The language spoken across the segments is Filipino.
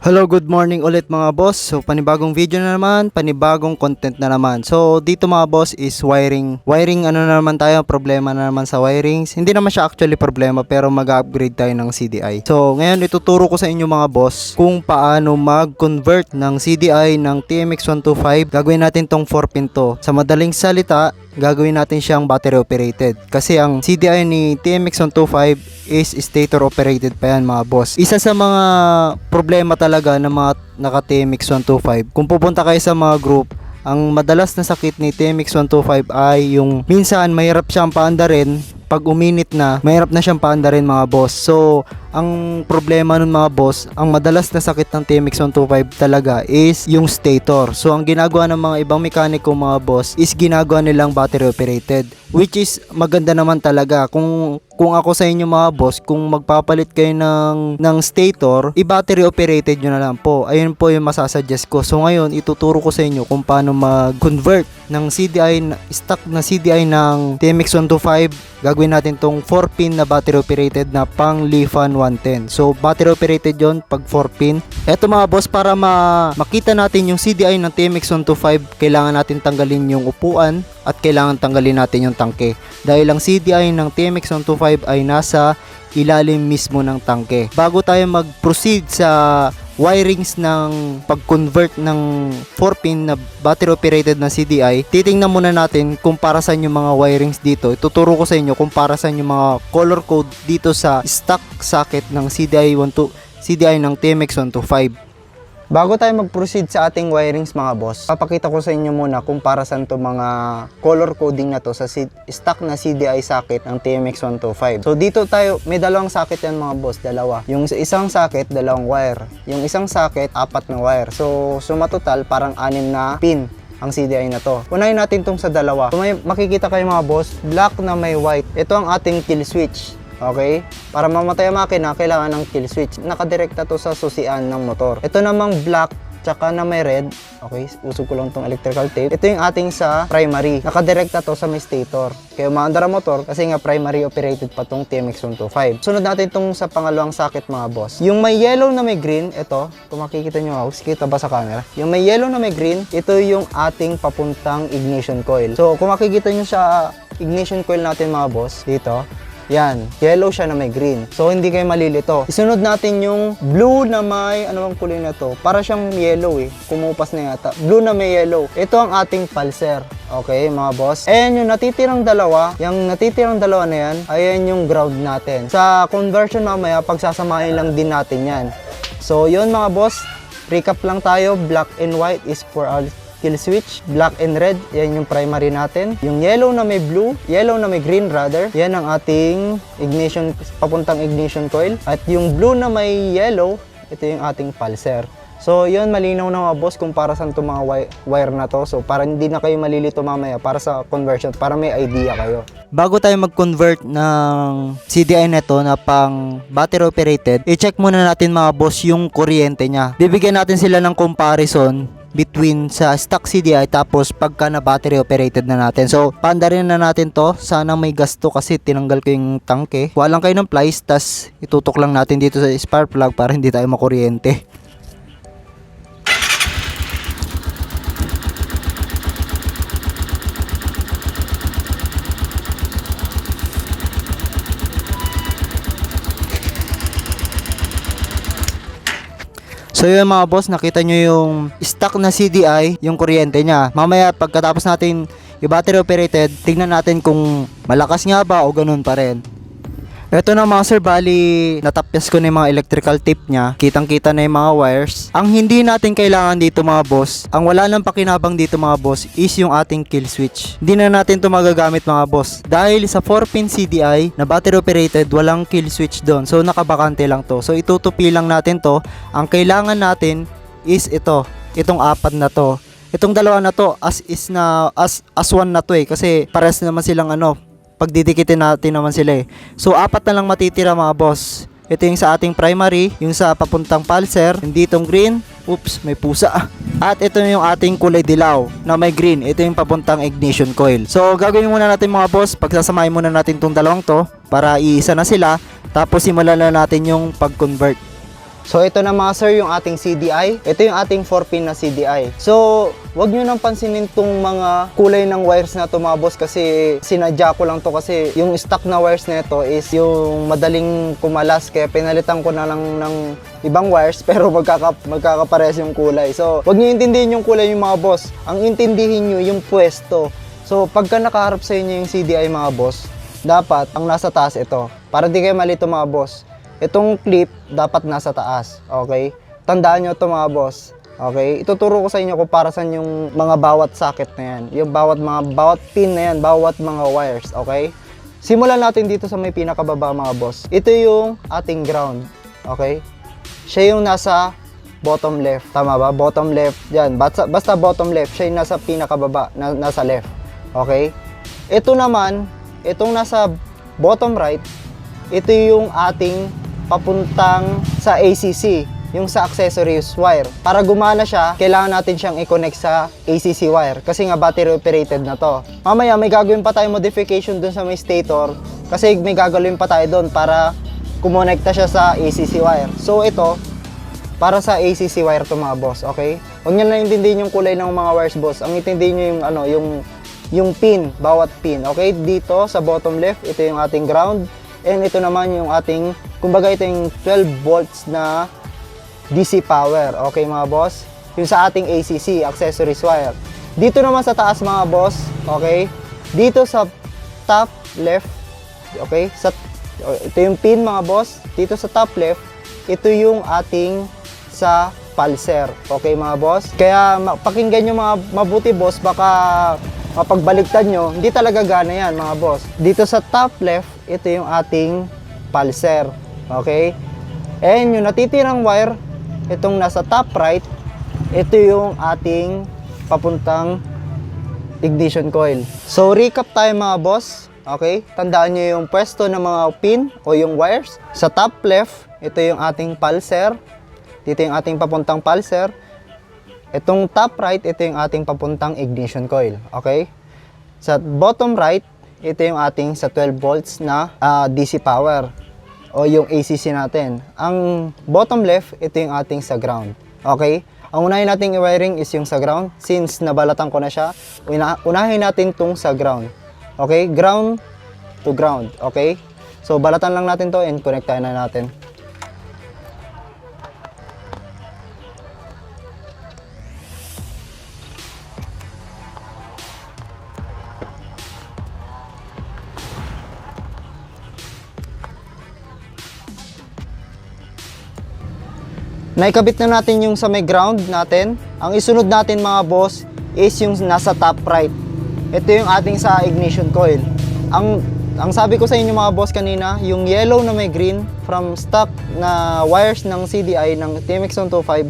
Hello, good morning ulit mga boss. So panibagong video na naman, panibagong content na naman. So dito mga boss is wiring. Wiring ano na naman tayo, problema na naman sa wirings. Hindi naman siya actually problema pero mag-upgrade tayo ng CDI. So ngayon ituturo ko sa inyo mga boss kung paano mag-convert ng CDI ng TMX125. Gagawin natin tong 4 pin to. Sa madaling salita, gagawin natin siyang battery operated. Kasi ang CDI ni TMX125 is stator operated pa yan mga boss. Isa sa mga problema talaga ng mga naka TMX 125, kung pupunta kayo sa mga group, ang madalas na sakit ni TMX 125 ay yung minsan mahirap siyang paandarin pag uminit na, mahirap na siyang paandarin mga boss. So, ang problema nun mga boss, ang madalas na sakit ng TMX 125 talaga is yung stator. So, ang ginagawa ng mga ibang mekaniko mga boss is ginagawa nilang battery operated. Which is maganda naman talaga. Kung kung ako sa inyo mga boss, kung magpapalit kayo ng, ng stator, i-battery operated nyo na lang po. Ayun po yung masasuggest ko. So ngayon, ituturo ko sa inyo kung paano mag-convert ng CDI, stock na CDI ng TMX125. Gagawin natin tong 4-pin na battery operated na pang Lifan 110. So battery operated yon pag 4-pin. Eto mga boss, para ma makita natin yung CDI ng TMX125, kailangan natin tanggalin yung upuan at kailangan tanggalin natin yung tangke. Dahil ang CDI ng TMX125 ay nasa ilalim mismo ng tangke. Bago tayo mag-proceed sa wirings ng pag-convert ng 4-pin na battery operated na CDI, titingnan muna natin kung para saan yung mga wirings dito. Ituturo ko sa inyo kung para saan yung mga color code dito sa stock socket ng CDI 12 CDI ng TMX125. Bago tayo mag-proceed sa ating wirings mga boss, papakita ko sa inyo muna kung para saan to mga color coding na to sa stock na CDI socket ng TMX125. So dito tayo, may dalawang socket yan mga boss, dalawa. Yung sa isang socket, dalawang wire. Yung isang socket, apat na wire. So suma total, parang anim na pin ang CDI na to. Unahin natin tong sa dalawa. Kung may makikita kayo mga boss, black na may white. Ito ang ating kill switch. Okay? Para mamatay ang makina, kailangan ng kill switch. Nakadirekta to sa susian ng motor. Ito namang black tsaka na may red. Okay, usog ko lang tong electrical tape. Ito yung ating sa primary. Nakadirekta to sa may stator. Kaya umaandar ang motor kasi nga primary operated pa tong TMX125. Sunod natin tong sa pangalawang socket mga boss. Yung may yellow na may green, ito, kung makikita nyo ako, kita ba sa camera? Yung may yellow na may green, ito yung ating papuntang ignition coil. So, kung makikita nyo sa ignition coil natin mga boss, dito, yan, yellow siya na may green. So, hindi kayo malilito. Isunod natin yung blue na may, ano bang kulay na to? Para siyang yellow eh. Kumupas na yata. Blue na may yellow. Ito ang ating pulser. Okay, mga boss. Ayan yung natitirang dalawa. Yung natitirang dalawa na yan, ayan yung ground natin. Sa conversion mamaya, pagsasamahin lang din natin yan. So, yun mga boss. Recap lang tayo. Black and white is for our kill switch, black and red, yan yung primary natin. Yung yellow na may blue, yellow na may green rather, yan ang ating ignition, papuntang ignition coil. At yung blue na may yellow, ito yung ating pulser. So, yun, malinaw na mga boss kung para saan itong mga wi- wire na to. So, para hindi na kayo malilito mamaya para sa conversion, para may idea kayo. Bago tayo mag-convert ng CDI neto na pang battery operated, i-check muna natin mga boss yung kuryente niya. Bibigyan natin sila ng comparison between sa stock CDI tapos pagka na battery operated na natin. So, paandarin na natin to. Sana may gasto kasi tinanggal ko yung tangke. Kuha lang kayo ng plies, tas itutok lang natin dito sa spark plug para hindi tayo makuryente. So yun mga boss, nakita nyo yung stock na CDI, yung kuryente niya. Mamaya pagkatapos natin i-battery operated, tingnan natin kung malakas nga ba o ganun pa rin. Ito na mga sir, bali natapyas ko na yung mga electrical tape niya. Kitang kita na yung mga wires. Ang hindi natin kailangan dito mga boss, ang wala nang pakinabang dito mga boss is yung ating kill switch. Hindi na natin to magagamit mga boss. Dahil sa 4-pin CDI na battery operated, walang kill switch doon. So nakabakante lang to. So itutupi lang natin to. Ang kailangan natin is ito. Itong apat na to. Itong dalawa na to as is na as as one na to eh kasi pares naman silang ano pagdidikitin natin naman sila eh. So, apat na lang matitira mga boss. Ito yung sa ating primary, yung sa papuntang pulser, yung ditong green, oops, may pusa. At ito yung ating kulay dilaw na may green, ito yung papuntang ignition coil. So, gagawin muna natin mga boss, pagsasamahin muna natin tong dalawang to para iisa na sila, tapos simulan na natin yung pag-convert. So ito na mga sir yung ating CDI. Ito yung ating 4-pin na CDI. So wag nyo nang pansinin tong mga kulay ng wires na boss kasi sinadya ko lang to kasi yung stock na wires nito is yung madaling kumalas kaya pinalitan ko na lang ng ibang wires pero magkaka, magkakapares yung kulay. So wag nyo intindihin yung kulay yung mga boss. Ang intindihin nyo yung pwesto. So pagka nakaharap sa inyo yung CDI mga boss, dapat ang nasa taas ito. Para di kayo malito mga boss. Itong clip dapat nasa taas, okay? Tandaan nyo ito mga boss, okay? Ituturo ko sa inyo kung para saan yung mga bawat socket na yan. Yung bawat mga, bawat pin na yan, bawat mga wires, okay? Simulan natin dito sa may pinakababa mga boss. Ito yung ating ground, okay? Siya yung nasa bottom left, tama ba? Bottom left, yan. Basta, basta bottom left, siya yung nasa pinakababa, na, nasa left, okay? Ito naman, itong nasa bottom right, ito yung ating papuntang sa ACC, yung sa accessories wire. Para gumana siya, kailangan natin siyang i-connect sa ACC wire kasi nga battery operated na to. Mamaya may gagawin pa tayo modification dun sa may stator kasi may gagawin pa tayo doon para kumonekta siya sa ACC wire. So ito, para sa ACC wire to mga boss, okay? Huwag niyo lang intindihin yung kulay ng mga wires boss. Ang intindihin niyo yung ano, yung yung pin, bawat pin, okay? Dito sa bottom left, ito yung ating ground. And ito naman yung ating, kumbaga ito yung 12 volts na DC power, okay mga boss? Yung sa ating ACC, accessories wire. Dito naman sa taas mga boss, okay? Dito sa top left, okay? Sa, ito yung pin mga boss. Dito sa top left, ito yung ating sa pulser. Okay mga boss? Kaya pakinggan nyo mga mabuti boss, baka mapagbaliktad nyo, hindi talaga gana yan mga boss. Dito sa top left, ito yung ating pulser. Okay? And yung natitirang wire, itong nasa top right, ito yung ating papuntang ignition coil. So recap tayo mga boss. Okay? Tandaan nyo yung pwesto ng mga pin o yung wires. Sa top left, ito yung ating pulser. Dito yung ating papuntang pulser. Itong top right, ito yung ating papuntang ignition coil. Okay? Sa bottom right, ito yung ating sa 12 volts na ah, DC power o yung ACC natin. Ang bottom left, ito yung ating sa ground. Okay? Ang unahin nating i-wiring is yung sa ground. Since nabalatan ko na siya, una- unahin natin tong sa ground. Okay? Ground to ground. Okay? So, balatan lang natin to and connect na natin. Naikabit na natin yung sa may ground natin. Ang isunod natin mga boss is yung nasa top right. Ito yung ating sa ignition coil. Ang ang sabi ko sa inyo mga boss kanina, yung yellow na may green from stock na wires ng CDI ng TMX125,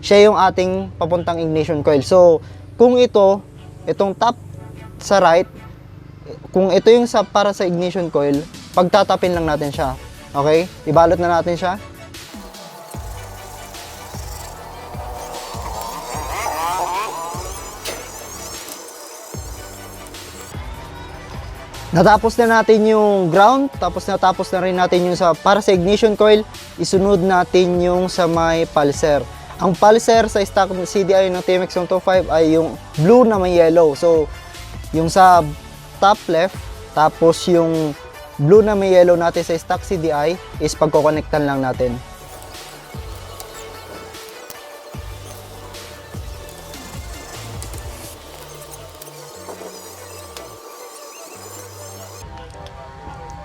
siya yung ating papuntang ignition coil. So, kung ito, itong top sa right, kung ito yung sa para sa ignition coil, pagtatapin lang natin siya. Okay? Ibalot na natin siya. Natapos na natin yung ground, tapos natapos na rin natin yung sa para sa ignition coil, isunod natin yung sa may pulser. Ang pulser sa stock CDI ng TMX125 ay yung blue na may yellow. So, yung sa top left, tapos yung blue na may yellow natin sa stock CDI is pagkokonektan lang natin.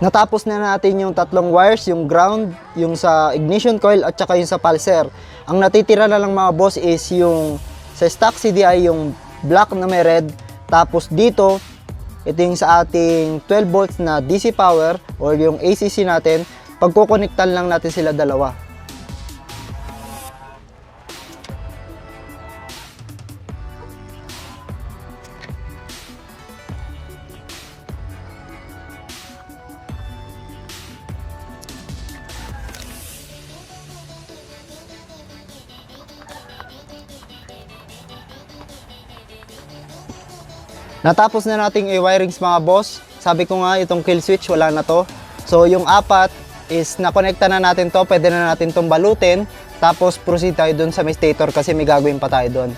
Natapos na natin yung tatlong wires, yung ground, yung sa ignition coil at saka yung sa pulser. Ang natitira na lang mga boss is yung sa stock CDI yung black na may red. Tapos dito, ito yung sa ating 12 volts na DC power or yung ACC natin. Pagkukonektan lang natin sila dalawa. Natapos na nating i-wirings mga boss. Sabi ko nga itong kill switch wala na to. So yung apat is nakonekta na natin to, pwede na natin tong balutin. Tapos proceed tayo dun sa stator kasi may gagawin pa tayo dun.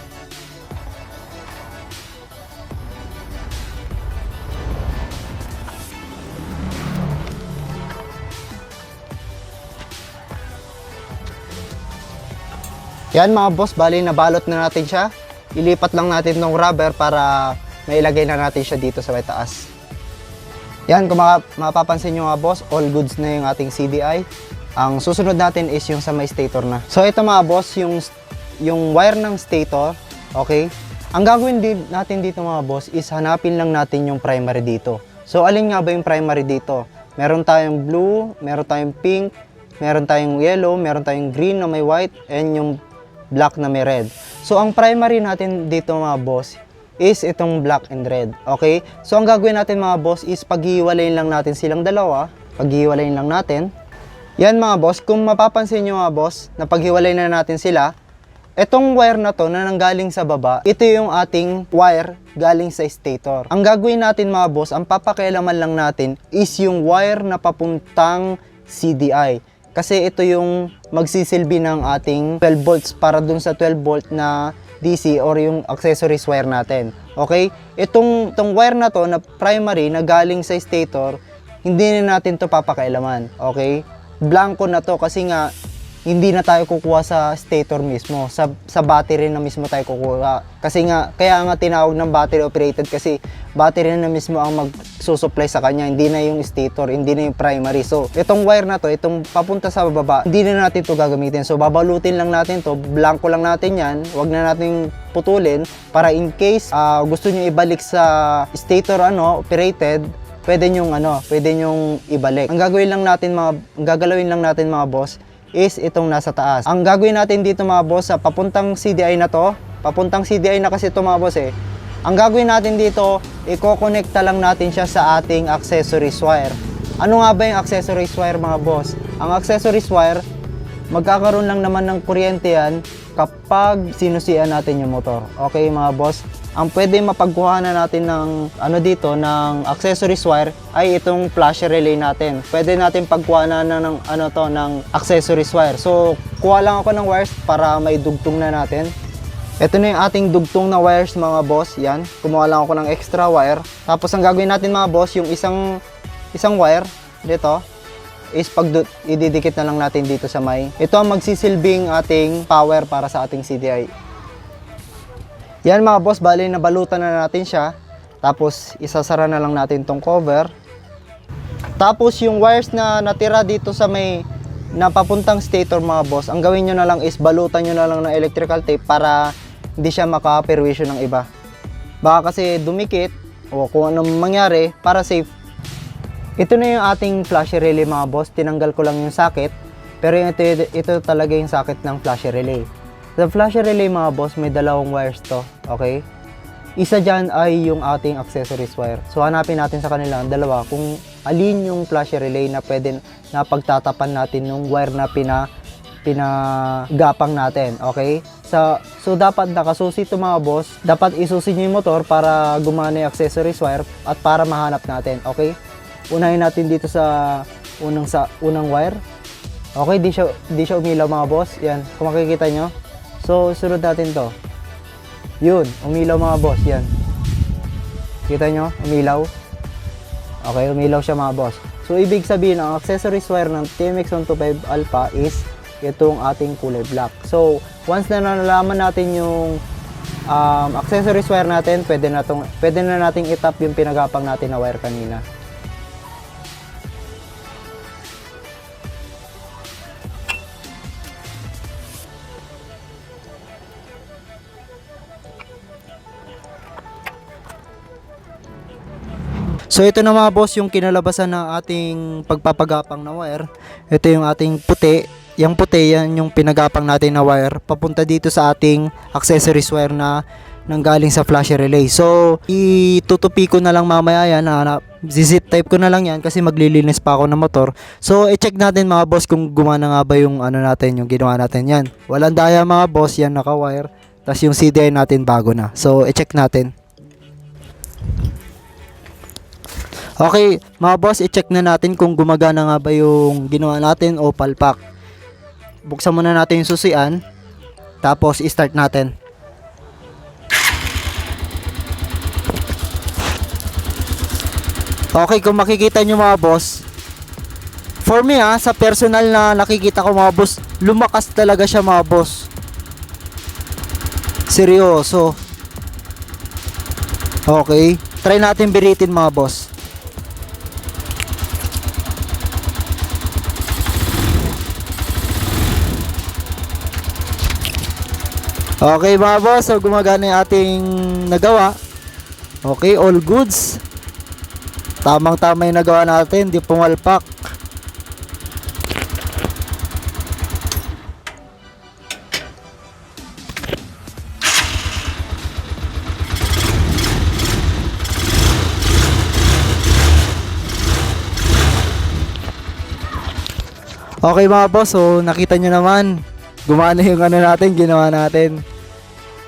Yan mga boss, bali nabalot na natin siya. Ilipat lang natin ng rubber para mailagay na natin siya dito sa may taas. Yan, kung mapapansin nyo nga boss, all goods na yung ating CDI. Ang susunod natin is yung sa may stator na. So ito mga boss, yung, yung wire ng stator, okay? Ang gagawin din natin dito mga boss is hanapin lang natin yung primary dito. So alin nga ba yung primary dito? Meron tayong blue, meron tayong pink, meron tayong yellow, meron tayong green na may white, and yung black na may red. So ang primary natin dito mga boss is itong black and red. Okay? So ang gagawin natin mga boss is paghiwalayin lang natin silang dalawa. Paghiwalayin lang natin. Yan mga boss, kung mapapansin nyo mga boss, na paghiwalay na natin sila, Etong wire na to na nanggaling sa baba, ito yung ating wire galing sa stator. Ang gagawin natin mga boss, ang papakialaman lang natin is yung wire na papuntang CDI. Kasi ito yung magsisilbi ng ating 12 volts para dun sa 12 volt na DC or yung accessories wire natin. Okay? Itong, itong wire na to na primary na galing sa stator, hindi na natin to papakailaman. Okay? Blanco na to kasi nga hindi na tayo kukuha sa stator mismo. Sa, sa battery na mismo tayo kukuha. Kasi nga, kaya nga tinawag ng battery operated kasi battery na mismo ang magsusupply sa kanya. Hindi na yung stator, hindi na yung primary. So, itong wire na to, itong papunta sa baba, hindi na natin to gagamitin. So, babalutin lang natin to, blanco lang natin yan. Huwag na natin putulin para in case ah, gusto nyo ibalik sa stator ano, operated, pwede nyong ano, pwede nyong ibalik. Ang gagawin lang natin mga, ang gagalawin lang natin mga boss, is itong nasa taas. Ang gagawin natin dito mga boss, sa papuntang CDI na to, papuntang CDI na kasi ito mga boss eh, ang gagawin natin dito, i-connecta lang natin siya sa ating accessories wire. Ano nga ba yung accessories wire mga boss? Ang accessories wire, magkakaroon lang naman ng kuryente yan kapag sinusian natin yung motor. Okay mga boss? Ang pwede mapagkuha na natin ng ano dito ng accessories wire ay itong flasher relay natin. Pwede natin pagkuha na ng ano to ng accessories wire. So, kuha lang ako ng wires para may dugtong na natin. Ito na yung ating dugtong na wires mga boss. Yan. Kumuha lang ako ng extra wire. Tapos ang gagawin natin mga boss, yung isang isang wire dito is pag ididikit na lang natin dito sa may. Ito ang magsisilbing ating power para sa ating CDI. Yan mga boss, bali nabalutan na natin siya. Tapos isasara na lang natin tong cover. Tapos yung wires na natira dito sa may napapuntang stator mga boss, ang gawin nyo na lang is balutan nyo na lang ng electrical tape para hindi siya maka-perwisyo ng iba. Baka kasi dumikit o kung anong mangyari para safe. Ito na yung ating flash relay mga boss. Tinanggal ko lang yung socket. Pero ito, ito talaga yung socket ng flash relay. Sa flash relay mga boss, may dalawang wires to. Okay? Isa dyan ay yung ating accessories wire. So hanapin natin sa kanila ang dalawa kung alin yung flash relay na pwede na pagtatapan natin yung wire na pina pinagapang natin. Okay? So, so dapat nakasusi to mga boss. Dapat isusi nyo yung motor para gumana yung accessories wire at para mahanap natin. Okay? Unahin natin dito sa unang sa unang wire. Okay, di siya di siya umilaw mga boss. Yan, kung makikita nyo. So, sunod natin to. Yun, umilaw mga boss, yan. Kita nyo, umilaw. Okay, umilaw siya mga boss. So, ibig sabihin, ang accessories wire ng TMX125 Alpha is itong ating kulay black. So, once na nalaman natin yung um, accessories wire natin, pwede na, tong, pwede na nating itap yung pinagapang natin na wire kanina. So ito na mga boss yung kinalabasan ng ating pagpapagapang na wire. Ito yung ating puti. Yung puti yan yung pinagapang natin na wire papunta dito sa ating accessories wire na nanggaling sa flasher relay. So itutupi ko na lang mamaya yan na, na zip type ko na lang yan kasi maglilinis pa ako ng motor. So i-check natin mga boss kung gumana nga ba yung ano natin, yung ginawa natin yan. Walang daya mga boss, yan naka-wire. Tapos yung CDI natin bago na. So i-check natin. Okay, mga boss, i-check na natin kung gumagana nga ba yung ginawa natin o palpak. Buksan muna natin yung susian, tapos i-start natin. Okay, kung makikita nyo mga boss, for me ha, sa personal na nakikita ko mga boss, lumakas talaga siya mga boss. Seryoso. Okay, try natin biritin mga boss. Okay mga boss, so gumagana yung ating nagawa. Okay, all goods. Tamang tama yung nagawa natin, di pumalpak. Okay mga boss, so nakita nyo naman, gumana yung ano natin, ginawa natin.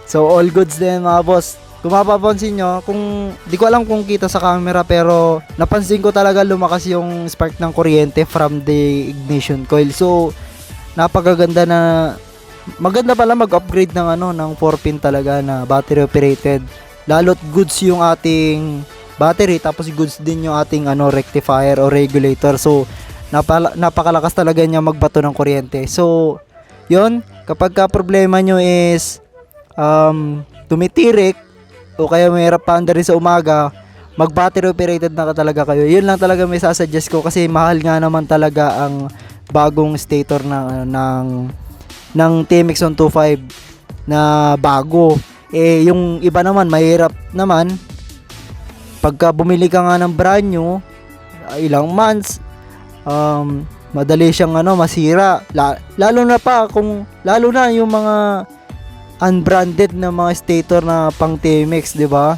So all goods din mga boss. Kung mapapansin nyo, kung di ko alam kung kita sa camera pero napansin ko talaga lumakas yung spark ng kuryente from the ignition coil. So napakaganda na maganda pala mag-upgrade ng ano ng 4 pin talaga na battery operated. Lalo't goods yung ating battery tapos goods din yung ating ano rectifier o regulator. So napala, napakalakas talaga niya magbato ng kuryente. So, yon kapag ka problema nyo is um, tumitirik o kaya mahirap pa rin sa umaga, mag battery operated na ka talaga kayo. Yun lang talaga may sasuggest ko kasi mahal nga naman talaga ang bagong stator na ng ng TMX 125 na bago. Eh yung iba naman mahirap naman pagka bumili ka nga ng brand new ah, ilang months um, madali siyang ano masira La- lalo na pa kung lalo na yung mga unbranded na mga stator na pang TMX, 'di ba?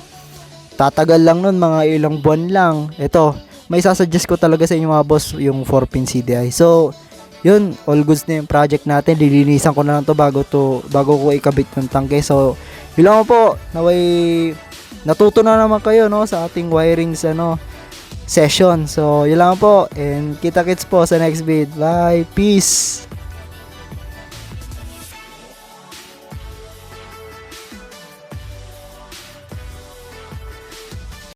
Tatagal lang nun mga ilang buwan lang. Ito, may sasuggest ko talaga sa inyo mga boss yung 4 pin CDI. So, yun, all goods na yung project natin. Lilinisan ko na lang to bago to bago ko ikabit yung tangke. So, yun lang po. Naway natuto na naman kayo no sa ating wirings ano session. So, yun lang po. And kita-kits po sa next vid. Bye. Peace.